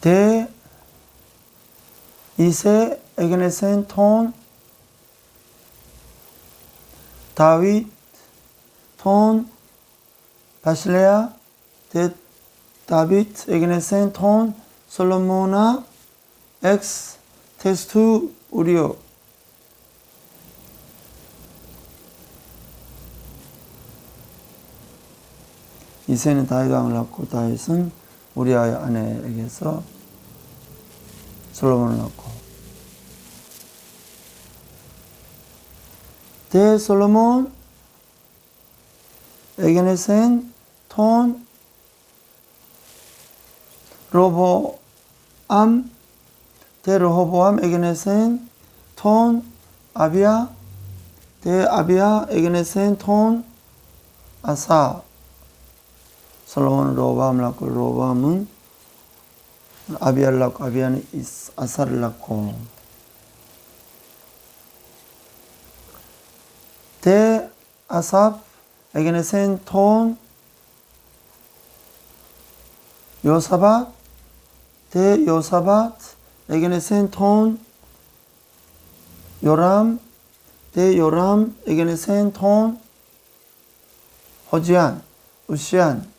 대 이세 에게네센 톤 다윗 톤 바실레아 대 다윗 에게네센 톤 솔로모나 엑스 테스투 우리오 이세는 다윗 왕을 낳고 다윗은 우리아의 아내에게서 솔로몬을 낳고. 대 솔로몬 에게네센 톤 로보암 대 로호보암 에게네센 톤 아비야 대 아비야 에게네센 톤 아사 솔로몬은 로보암을 낳고 로보암은 아비야를 낳고 아비야는 이스- 아사를 낳고. 대 아삽 에게네센 톤 요사밭 대 요사밭 에게네센 톤 요람 대 요람 에게네센 톤 호지안 우시안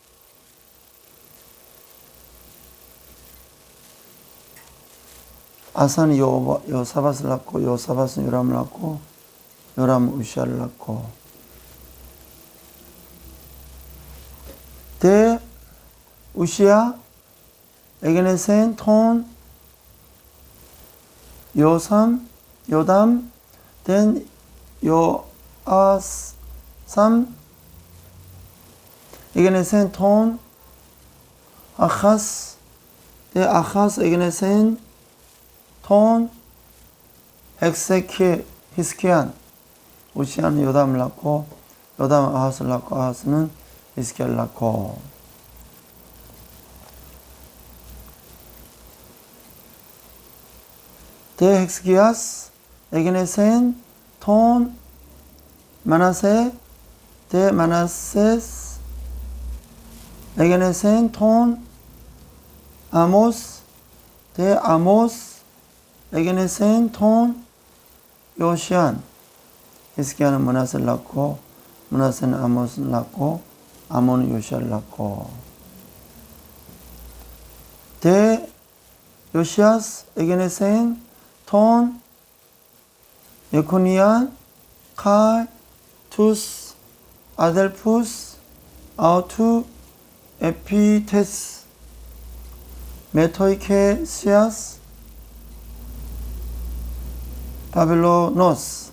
아사는 요, 요사밭을 낳고 요사밭은 요람을 낳고 요람은 우시아를 낳고. 대 우시아 에게네센 톤 요삼 요담 된 요아삼 에게네센 톤 아하스 대 아하스 에게네센 톤 엑세키 히스키안 우시아는 요담을 낳고 요담은 아하스를 낳고 아하스는 히스키야를 낳고. 대 헥스기야스 에게네센 톤 마나세 대 마나세스 에게네센 톤 아모스 대 아모스 에게네센 톤 요시안. 히스기야는 문하세를 낳고 문하세는 아모스를 낳고 아몬은 요시아를 낳고. 대 요시아스 에게네센 톤 예코니안 칼 투스 아델푸스 아우투 에피테스 메토이케 시아스 바빌로노스